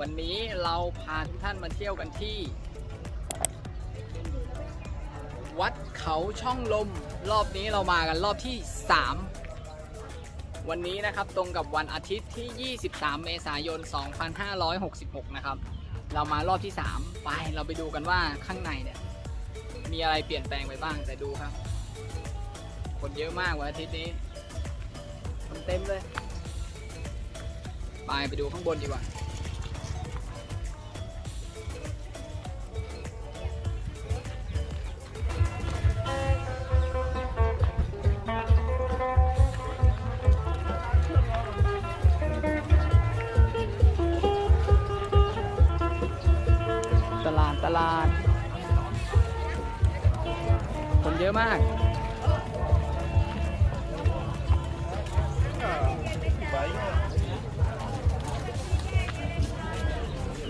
วันนี้เราพาทุกท่านมาเที่ยวกันที่ วัดเขาช่องลม รอบนี้เรามากันรอบที่ 3 วันนี้นะครับตรงกับวันอาทิตย์ที่ 23 เมษายน 2566 นะครับ เรามารอบที่ 3 ไปเราไปดูกันว่าข้างในเนี่ย มีอะไรเปลี่ยนแปลงไปบ้างแต่ดูครับ คนเยอะมากวันอาทิตย์นี้คนเต็มเลย ไปไปดูข้างบนดีกว่า อะมาก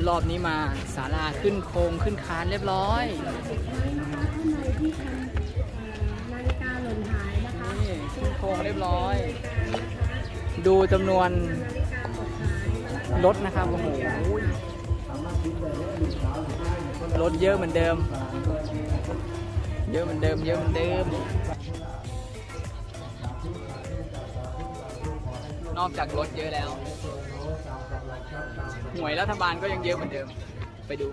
รอบนี้มาศาลาขึ้นโครงขึ้นคานเรียบร้อยท่านใดที่ทำนาฬิกาหล่นหายนะคะขึ้นโครงเรียบร้อย ดูจำนวนนาฬิกาหล่นะคะรถนะครับโอ้โหรถเยอะเหมือนเดิม เยอะเหมือนเดิม เยอะเหมือนเดิม นอกจากรถเยอะแล้วหน่วยรัฐบาลก็ยังเยอะเหมือนเดิม ไปดู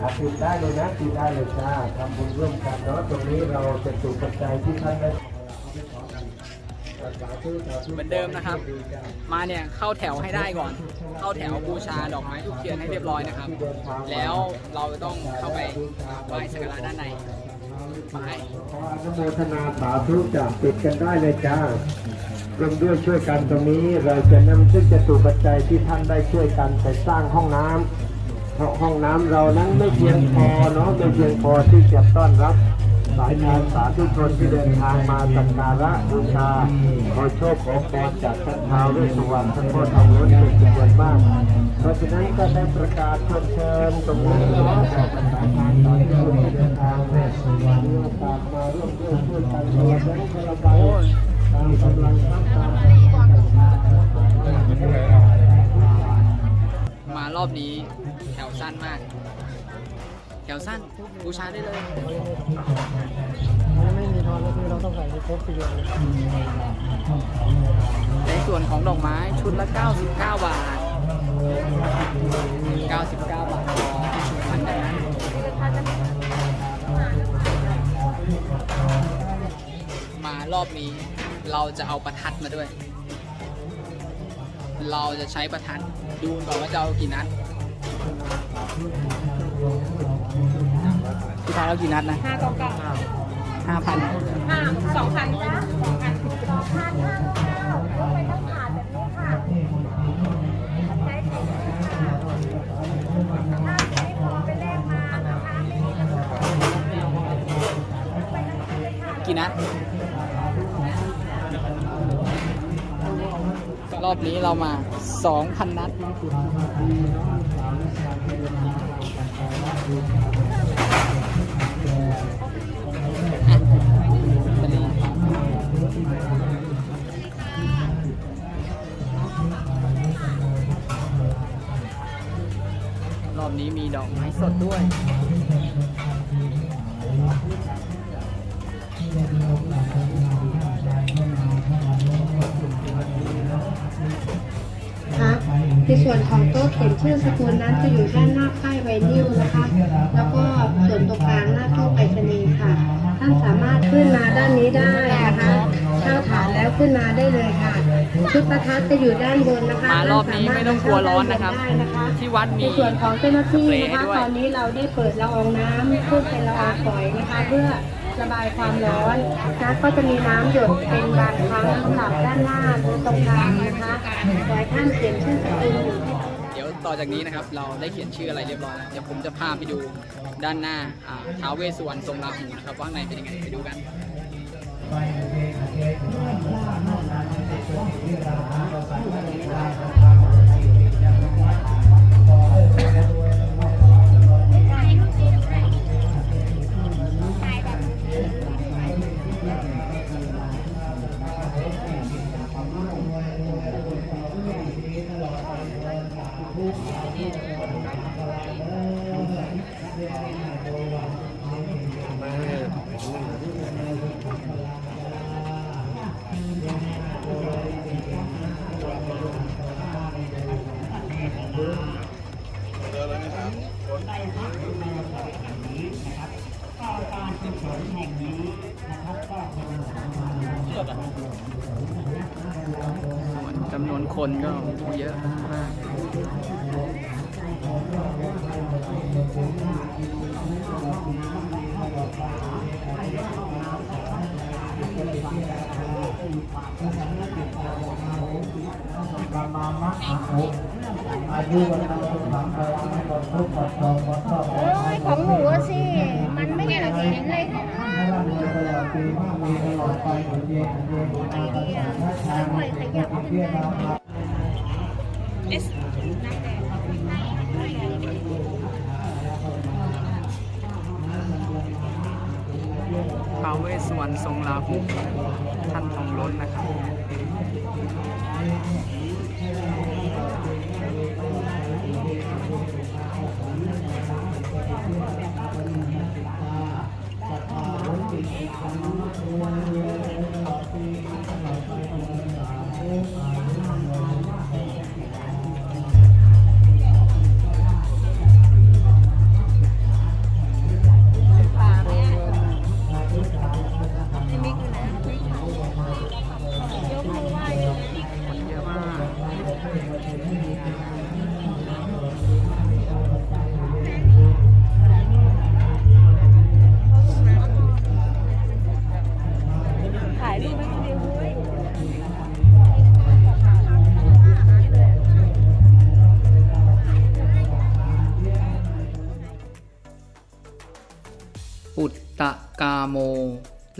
อาปิดได้เลยนะปิดได้เลยจ้าทำบุญร่วมกันเนาะตรงนี้เราจะถูกปัจจัยที่ท่านได้ เหมือนเดิมนะครับ มาเนี่ยเข้าแถวให้ได้ก่อน เข้าแถวบูชาดอกไม้ทุกเทียนให้เรียบร้อยนะครับ แล้วเราต้องเข้าไปไหว้สักการะด้านในไปขออนุโมทนาสาธุจ้าปิดกันได้เลยจ้าร่วมด้วยช่วยกันตรงนี้เราจะนำซึ่งจะถูกปัจจัยที่ท่านได้ช่วยกันไปสร้างห้องน้ำเพราะห้องน้ำเรานั้นไม่เพียงพอเนาะไม่เพียงพอที่จะต้อนรับ สายทานสาธุชนที่เดินทางมาสักการะบูชาขอโชคขอพรจากท่านท้าวเวสสุวรรณท่านพ่อทองล้นเป็นจำนวนมาก เพราะฉะนั้นก็ได้ประกาศเชิญเชิญตรงนี้เนาะจากสายทานสาธุชนที่เดินทางมามีโอกาสมาร่วมด้วยช่วยกันคนละแบงค์คนละใบตามกำลังทรัพย์ตามมารอบนี้แถวสั้นมาก แถวสั้นบูชาได้เลย ไม่มีทอนก็คือเราต้องใส่ให้ครบทีเดียวในส่วนของดอกไม้ชุดละ 99 บาท 99 บาทพอพันได้มารอบนี้เราจะเอาประทัดมาด้วย เราจะใช้ประทัดดูก่อนว่าจะเอากี่นัด พี่ทายเอากี่นัดนะห้าเก้าเก้าห้าพันห้าสองพันจ้ะสองพันสองพันห้าเก้าก็ไปต้องผ่านแบบนี้ค่ะใช้ถุงค่ะถ้าไม่พอไปแลกมานะคะไม่มีกระสุนไปทางนี้เลยค่ะกี่นัดรอบนี้เรามา 2,000 นัด รอบนี้มีดอกไม้สดด้วยคะในส่วนของโต๊ะเขียนชื่อสกุลนั้นจะอยู่ด้านหน้า ขึ้นมาได้เลยค่ะ ชุดประทัดจะอยู่ด้านบนนะคะมารอบนี้ไม่ต้องกลัวร้อนนะครับ ได้นะคะที่วัดมี ในส่วนของเจ้าหน้าที่สเปรย์นะให้คะด้วยตอนนี้เราได้เปิดละอองน้ำขึ้นเป็นละอองฝอยนะคะ เพื่อระบายความร้อนนะก็จะมีน้ำหยดเป็นบางครั้งสำหรับด้านหน้าหรือตรงกลางนะคะขอให้ท่านเขียนชื่อสกุลอยู่ที่ เดี๋ยวต่อจากนี้นะครับเราได้เขียนชื่ออะไรเรียบร้อยแล้วเดี๋ยวผมจะพาไปดูด้านหน้าอ่าท้าวเวสสุวรรณทรงราหูนะครับว่าข้างในเป็นยังไงไปดูกัน ไปเำนวนคนก็เยอะมากอายุวันนั้นสุขังพลังให้หมดทุกข์หมดโศกหมดโศกหมโอ้ดภัยของหนูสิ มันไม่เห็นเลย ตลอดปีมั่งมีตลอดไปหนุนเย็นหนุนเย็นอาภาษาทัชามิเพื่อเพื่อเราครับท้าเวสวรทรงลาหุท่านทองล้นนะครับ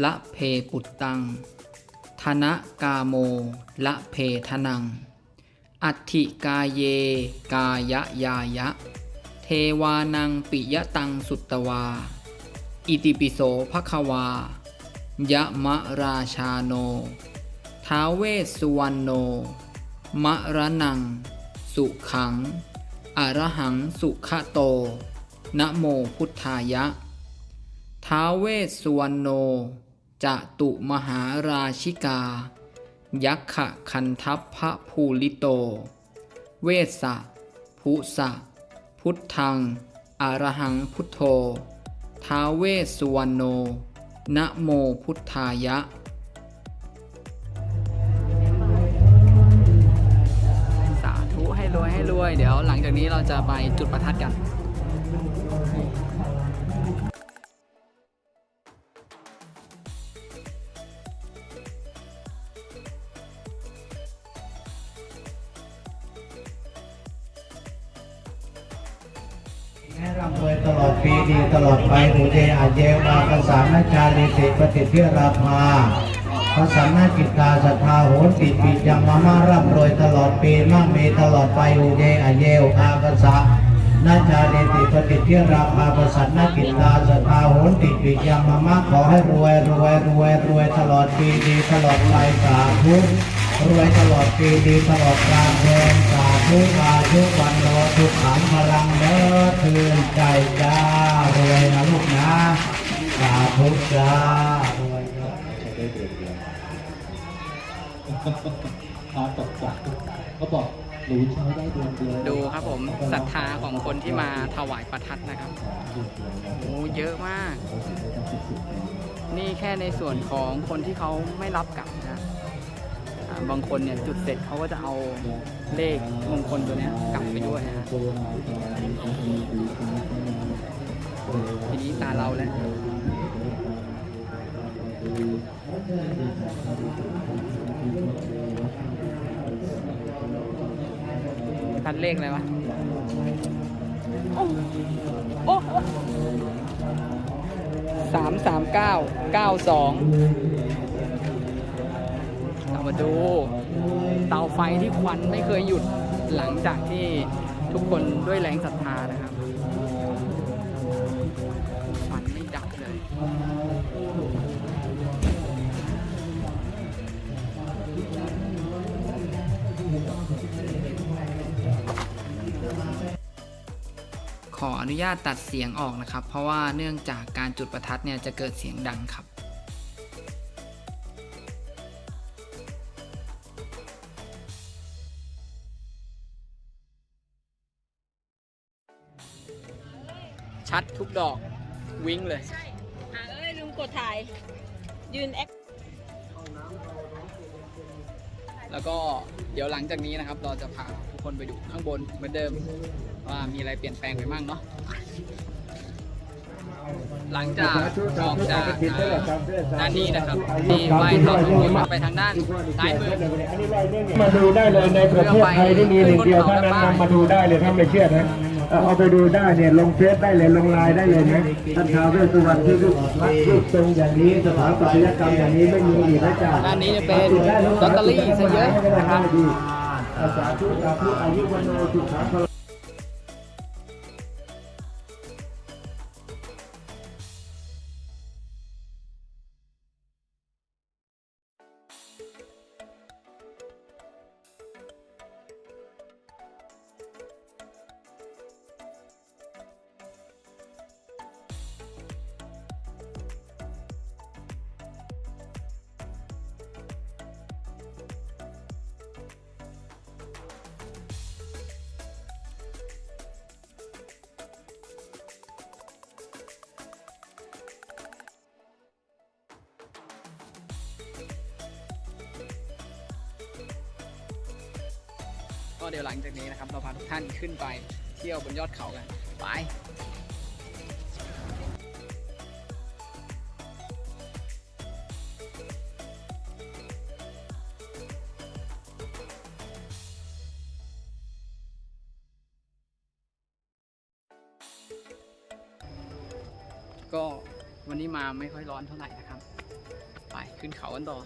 ละเพปุตตัง ธนะกาโม ละเพทนัง อัติกาเย กายะยายะ เทวานังปิยตังสุตตวา อิติปิโสภควา ยะมะราชาโน ท้าเวสสุวรรณโน มะระนัง สุขัง อรหังสุขโต นะโมพุทธายะท้าเวสสุวรรณโน จะตุมหาราชิกา ยักขะคันทัพพระภูลิโต เวสสะพุสะ พุทธังอรหังพุทโธ ท้าเวสสุวรรณโน นะโมพุทธายะสาธุให้รวยให้รวย เดี๋ยวหลังจากนี้เราจะไปจุดประทัดกัน ร่ำรวยตลอดปีดีตลอดไปหูเจอาเยวาภาษานาจาริติปฏิเพียราภาภาษานาจิตตาศรัทธาโหนติปิยังมามาร่ำรวยตลอดปีมั่งมีตลอดไปหูเจอาเยวอาภาษานาจาริติปฏิเพียราภาภาษานาจิตตาศรัทธาโหนติปิยังมามาขอให้รวยรวยรวยรวยตลอดปีดีตลอดไปสาธุรวยตลอดปีดีตลอดกาล เดินสาธุอาทุกวันโนทุกขังพลังเด้อคืนใจจ้ารวยนะลูกนะสาธุจ้ารวยนะฟ้าตกจากเขาบอกหนูใช้ได้เดือนเดียวดูครับผมศรัทธาของคนที่มาถวายประทัดนะครับโอ้เยอะมาก นี่แค่ในส่วนของคนที่เขาไม่รับกลับ บางคนเนี่ยจุดเสร็จเขาก็จะเอาเลขมงคลตัวเนี้ยกลับไปด้วยนะฮะทีนี้ตาเราแล้วทัดเลขอะไรวะ โอ้โอ้สามสามเก้าเก้าสอง ดูเตาไฟที่ควันไม่เคยหยุดหลังจากที่ทุกคนด้วยแรงศรัทธานะครับควันไม่ดับเลย ขออนุญาตตัดเสียงออกนะครับ เพราะว่าเนื่องจากการจุดประทัดเนี่ยจะเกิดเสียงดังครับ ดทุกดอกวิ่งเลยอ่าเอ้ยลืมกดถ่าย ยืนแอคแล้วก็เดี๋ยวหลังจากนี้นะครับ เราจะพาทุกคนไปดูข้างบนเหมือนเดิม ว่ามีอะไรเปลี่ยนแปลงไปบ้างเนาะหลังจากออกจากด้านนี้นะครับที่ไหว้เท้าสมบูรณ์ไปทางด้านซ้ายมือมาดูได้เลยในประเทศไทยที่มีหนึ่งเดียวเท่านั้นนำมาดูได้เลยถ้าไม่เชื่อนะ เออเอาไปดูได้เนี่ยลงเฟซได้เลยลงไลน์ได้เลยนะท่านท้าวเวสสุวรรณที่รูปรูปทรงอย่างนี้สถาปัตยกรรมอย่างนี้ไม่มีอีกนะจ๊ะด้านนี้จะเป็นลอตเตอรี่ซะเยอะนะครับสาธุสาธุอายุวันโนสุขัง เดี๋ยวหลังจากนี้นะครับ เราพาทุกท่านขึ้นไปเที่ยวบนยอดเขากัน ไปก็วันนี้มาไม่ค่อยร้อนเท่าไหร่นะครับ ไปขึ้นเขากันต่อ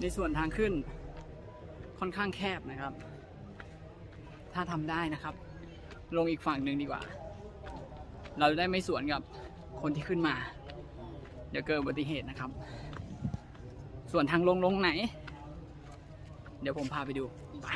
ในส่วนทางขึ้นค่อนข้างแคบนะครับ ถ้าทำได้นะครับ ลงอีกฝั่งหนึ่งดีกว่า เราจะได้ไม่สวนกับคนที่ขึ้นมา เดี๋ยวเกิดอุบัติเหตุนะครับ ส่วนทางลงลงไหน เดี๋ยวผมพาไปดูไป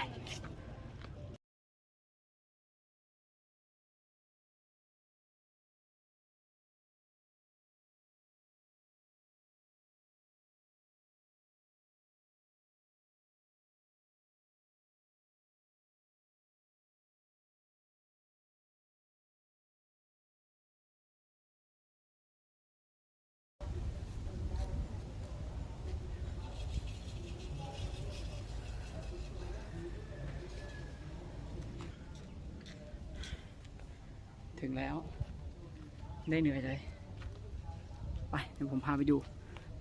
ถึงแล้ว ได้เหนื่อยเลย ไปเดี๋ยวผมพาไปดู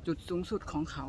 จุดสูงสุดของเขา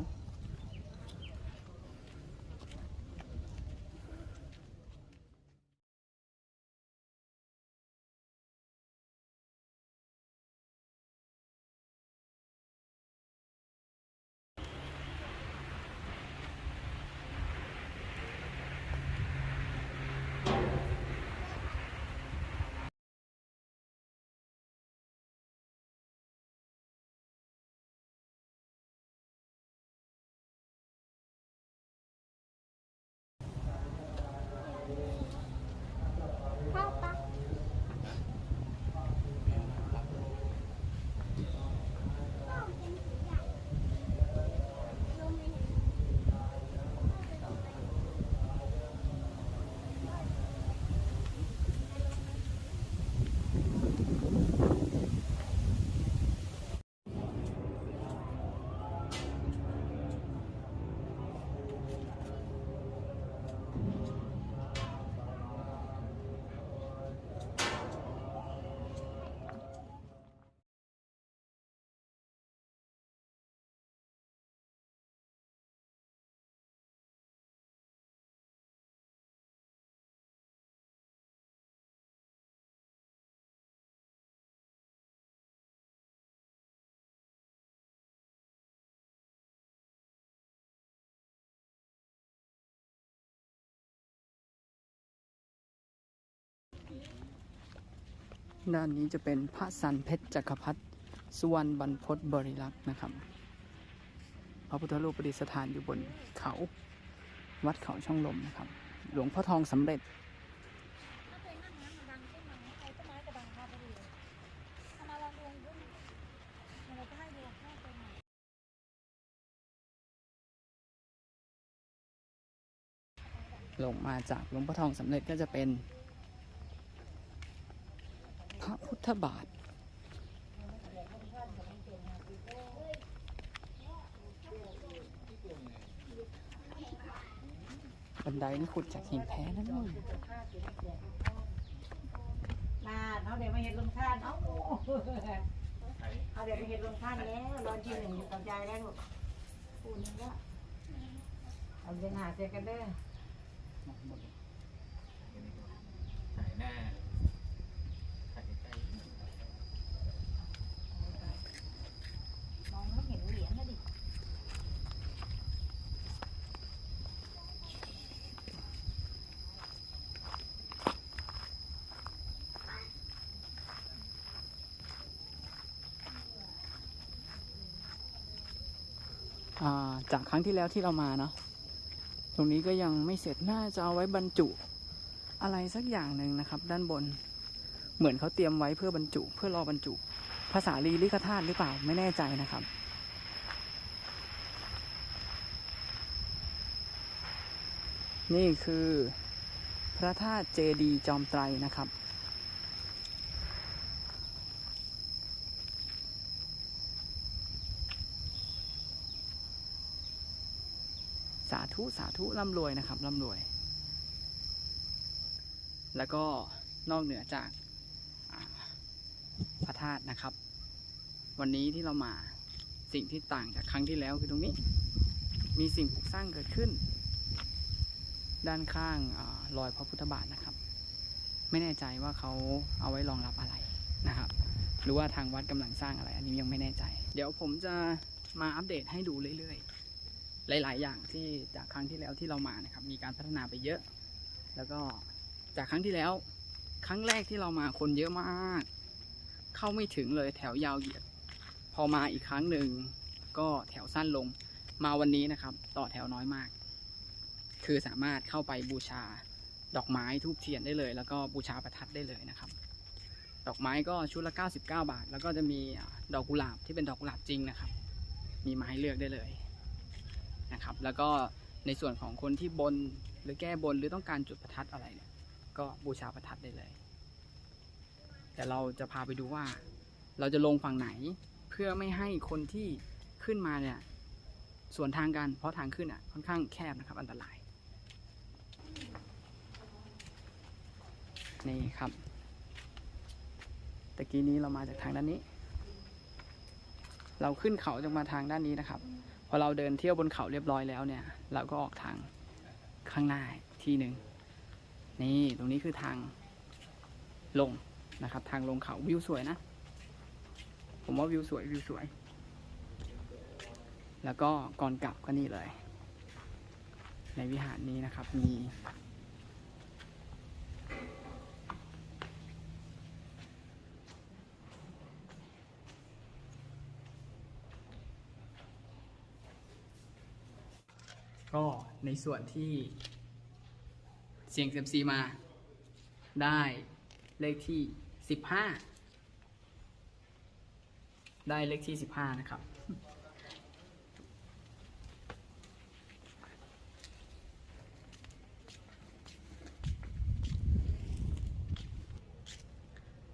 ด้านนี้จะเป็นพระสันเพชรจักรพรรดิสุวรรณบรรพตบริลักษ์นะครับ พระพุทธรูปประดิษฐานอยู่บนเขา วัดเขาช่องลมนะครับ หลวงพ่อทองสำเร็จลงมาจากหลวงพ่อทองสำเร็จก็จะเป็น พระพุ ทธบาท บันไดนี่ขุดจากหินแท้นั่นนู่นน่าเอาเดี๋ยวมาเห็นลงท่านเอาเอาเดี๋ยวไปเห็นลงท่านแล้วรอนที่หนึ่งอยู่กับยายแล้วลูกปูนี่ก็เอาเดินหาเจอกันเด้อถ่ายหน้าถ่ายใกล้ มองไม่เห็นเหรียญนะดิ อ่า จากครั้งที่แล้วที่เรามาเนาะตรงนี้ก็ยังไม่เสร็จน่าจะเอาไว้บรรจุอะไรสักอย่างหนึ่งนะครับ ด้านบน เหมือนเขาเตรียมไว้เพื่อบรรจุ เพื่อรอบรรจุ ภาษาลีลิกธาตุหรือเปล่าไม่แน่ใจนะครับนี่คือพระธาตุเจดีจอมไตรนะครับาธุสาธุร่ำรวยนะครับร่ำรวย แล้วก็นอกเหนือจากพระธาตุนะครับ วันนี้ที่เรามาสิ่งที่ต่างจากครั้งที่แล้วคือตรงนี้ มีสิ่งปลูกสร้างเกิดขึ้น ด้านข้างอรอยพระพุทธบาทนะครับ ไม่แน่ใจว่าเขาเอาไว้รองรับอะไรนะครับ หรือว่าทางวัดกำลังสร้างอะไร อันนี้ยังไม่แน่ใจ เดี๋ยวผมจะมาอัปเดตให้ดูเรื่อยๆ หลาย ๆ อย่างที่จากครั้งที่แล้วที่เรามานะครับ มีการพัฒนาไปเยอะ แล้วก็จากครั้งที่แล้ว ครั้งแรกที่เรามาคนเยอะมาก เข้าไม่ถึงเลยแถวยาวเหยียด พอมาอีกครั้งหนึ่งก็แถวสั้นลงมาวันนี้นะครับ ต่อแถวน้อยมาก คือสามารถเข้าไปบูชาดอกไม้ทูบเทียนได้เลย แล้วก็บูชาประทัดได้เลยนะครับ ดอกไม้ก็ชุดละ 99 บาท แล้วก็จะมีดอกกุหลาบที่เป็นดอกกุหลาบจริงนะครับ มีมาให้เลือกได้เลย นะครับ แล้วก็ในส่วนของคนที่บนหรือแก้บนหรือต้องการจุดประทัดอะไรเนี่ยก็บูชาประทัดได้เลย แต่เราจะพาไปดูว่า เราจะลงฝั่งไหนเพื่อไม่ให้คนที่ขึ้นมาเนี่ยส่วนทางกันเพราะทางขึ้นอะค่อนข้างแคบนะครับ อันตรายนี่ครับตะกี้นี้เรามาจากทางด้านนี้ เราขึ้นเขาจะมาทางด้านนี้นะครับ อเราเดินเที่ยวบนเขาเรียบร้อยแล้วเนี่ย เราก็ออกทางข้างหน้าที่หนึ่งนี่ตรงนี้คือทางลงนะครับ ทางลงเขาวิวสวยนะ ผมว่าวิวสวยวิวสวย แล้วก็ก่อนกลับก็นี่เลย ในวิหารนี้นะครับมี ก็ในส่วนที่เสียงเซมซีมาได้เลขที่สิบห้าได้เลขที่สิบห้านะครับ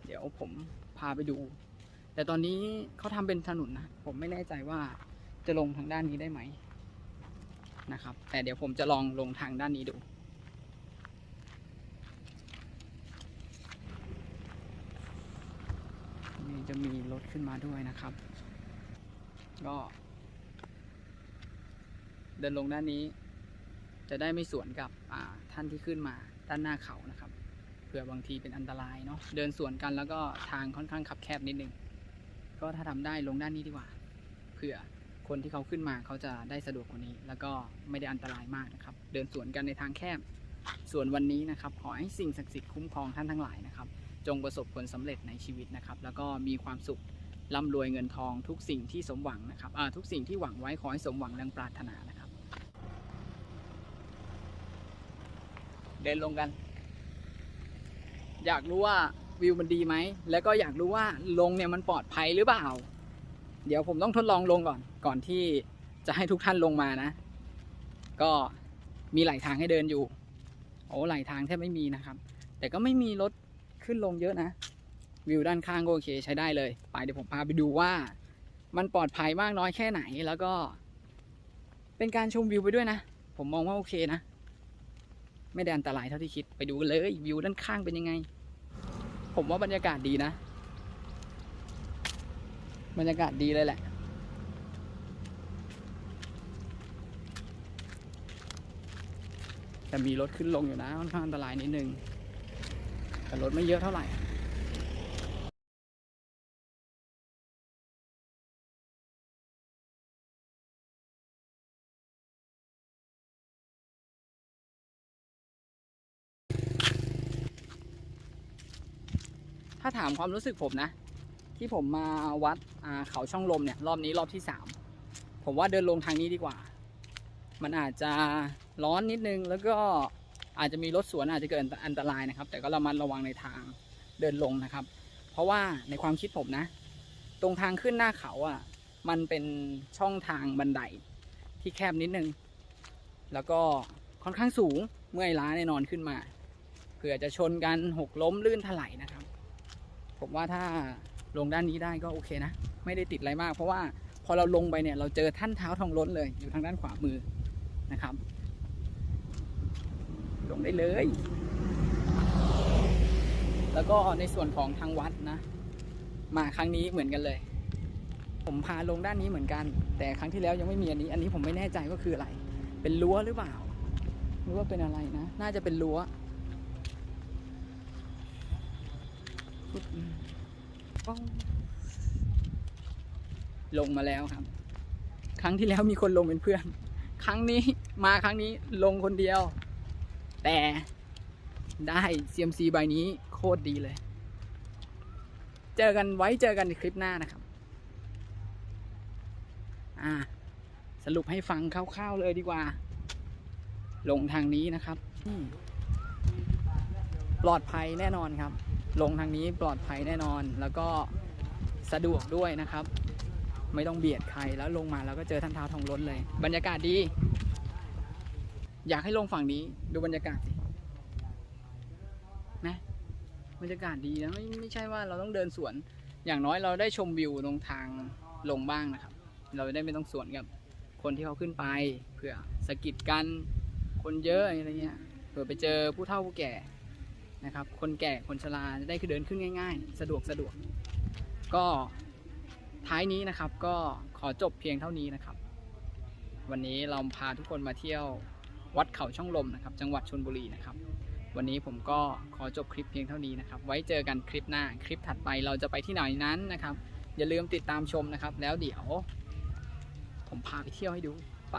เดี๋ยวผมพาไปดู แต่ตอนนี้เขาทำเป็นถนนนะ ผมไม่แน่ใจว่าจะลงทางด้านนี้ได้ไหม นะครับ แต่เดี๋ยวผมจะลองลงทางด้านนี้ดู นี่จะมีรถขึ้นมาด้วยนะครับ ก็ เดินลงด้านนี้ จะได้ไม่สวนกับท่านที่ขึ้นมาด้านหน้าเขานะครับเผื่อบางทีเป็นอันตรายเนาะเดินสวนกันแล้วก็ทางค่อนข้างคับแคบนิดนึงก็ถ้าทำได้ลงด้านนี้ดีกว่าเผื่อ คนที่เขาขึ้นมาเขาจะได้สะดวกกว่านี้ แล้วก็ไม่ได้อันตรายมากนะครับ เดินสวนกันในทางแคบ ส่วนวันนี้นะครับ ขอให้สิ่งศักดิ์สิทธิ์คุ้มครองท่านทั้งหลายนะครับ จงประสบผลสำเร็จในชีวิตนะครับ แล้วก็มีความสุขร่ำรวยเงินทองทุกสิ่งที่สมหวังนะครับทุกสิ่งที่หวังไว้ขอให้สมหวังดังปรารถนานะครับ เดินลงกัน อยากรู้ว่าวิวมันดีไหม แล้วก็อยากรู้ว่าลงเนี่ยมันปลอดภัยหรือเปล่า เดี๋ยวผมต้องทดลองลงก่อน ก่อนที่จะให้ทุกท่านลงมานะ ก็มีหลายทางให้เดินอยู่ โอ้หลายทางแทบไม่มีนะครับ แต่ก็ไม่มีรถขึ้นลงเยอะนะ วิวด้านข้างก็โอเคใช้ได้เลย ไปเดี๋ยวผมพาไปดูว่า มันปลอดภัยมากน้อยแค่ไหนแล้วก็ เป็นการชมวิวไปด้วยนะ ผมมองว่าโอเคนะ ไม่ได้อันตรายเท่าที่คิดไปดูกันเลยวิวด้านข้างเป็นยังไง ผมว่าบรรยากาศดีนะ บรรยากาศดีเลยแหละ แต่มีรถขึ้นลงอยู่นะค่อนข้างอันตรายนิดนึง แต่รถไม่เยอะเท่าไหร่ถ้าถามความรู้สึกผมนะ ที่ผมมาวัดเขาช่องลมเนี่ยรอบนี้รอบที่สามผมว่าเดินลงทางนี้ดีกว่า มันอาจจะร้อนนิดนึงแล้วก็อาจจะมีรถสวนอาจจะเกิดอันตรายนะครับ แต่ก็ระมัดระวังในทางเดินลงนะครับ เพราะว่าในความคิดผมนะ ตรงทางขึ้นหน้าเขาอะ มันเป็นช่องทางบันไดที่แคบนิดนึง แล้วก็ค่อนข้างสูงเมื่อยล้าแน่นอนขึ้นมาเผื่อจะชนกันหกล้มลื่นถลายนะครับ ผมว่าถ้า ลงด้านนี้ได้ก็โอเคนะ ไม่ได้ติดอะไรมาก เพราะว่าพอเราลงไปเนี่ยเราเจอท่านเท้าทองล้นเลย อยู่ทางด้านขวามือนะครับ ลงได้เลย แล้วก็ในส่วนของทางวัดนะ มาครั้งนี้เหมือนกันเลย ผมพาลงด้านนี้เหมือนกัน แต่ครั้งที่แล้วยังไม่มีอันนี้ อันนี้ผมไม่แน่ใจว่าคืออะไร เป็นรั้วหรือเปล่าหรือว่าเป็นอะไรนะ น่าจะเป็นรั้วปุ๊บป้อ ลงมาแล้วครับ ครั้งที่แล้วมีคนลงเป็นเพื่อน ครั้งนี้มาครั้งนี้ลงคนเดียว แต่ได้ CMC ใบนี้โคตรดีเลย เจอกันไว้เจอกันในคลิปหน้านะครับ อ่า สรุปให้ฟังคร่าวๆเลยดีกว่า ลงทางนี้นะครับ ปลอดภัยแน่นอนครับ ลงทางนี้ปลอดภัยแน่นอน แล้วก็สะดวกด้วยนะครับ ไม่ต้องเบียดใครแล้วลงมาแล้วก็เจอท่านเท้าทองล้นเลย บรรยากาศดี อยากให้ลงฝั่งนี้ดูบรรยากาศสินะบรรยากาศดีนะไม่ไม่ใช่ว่าเราต้องเดินสวน อย่างน้อยเราได้ชมวิวตรงทางลงบ้างนะครับ เราได้ไม่ต้องสวนกับคนที่เขาขึ้นไปเผื่อสะกิดกันคนเยอะอะไรเงี้ยเผื่อไปเจอผู้เฒ่าผู้แก่ นะครับ คนแก่คนชราจะได้คือเดินขึ้นง่าย ๆ สะดวกสะดวก ก็ท้ายนี้นะครับก็ขอจบเพียงเท่านี้นะครับ วันนี้เราพาทุกคนมาเที่ยววัดเขาช่องลมนะครับ จังหวัดชลบุรีนะครับ วันนี้ผมก็ขอจบคลิปเพียงเท่านี้นะครับ ไว้เจอกันคลิปหน้าคลิปถัดไปเราจะไปที่ไหนนั้นนะครับ อย่าลืมติดตามชมนะครับ แล้วเดี๋ยว ผมพาไปเที่ยวให้ดูไป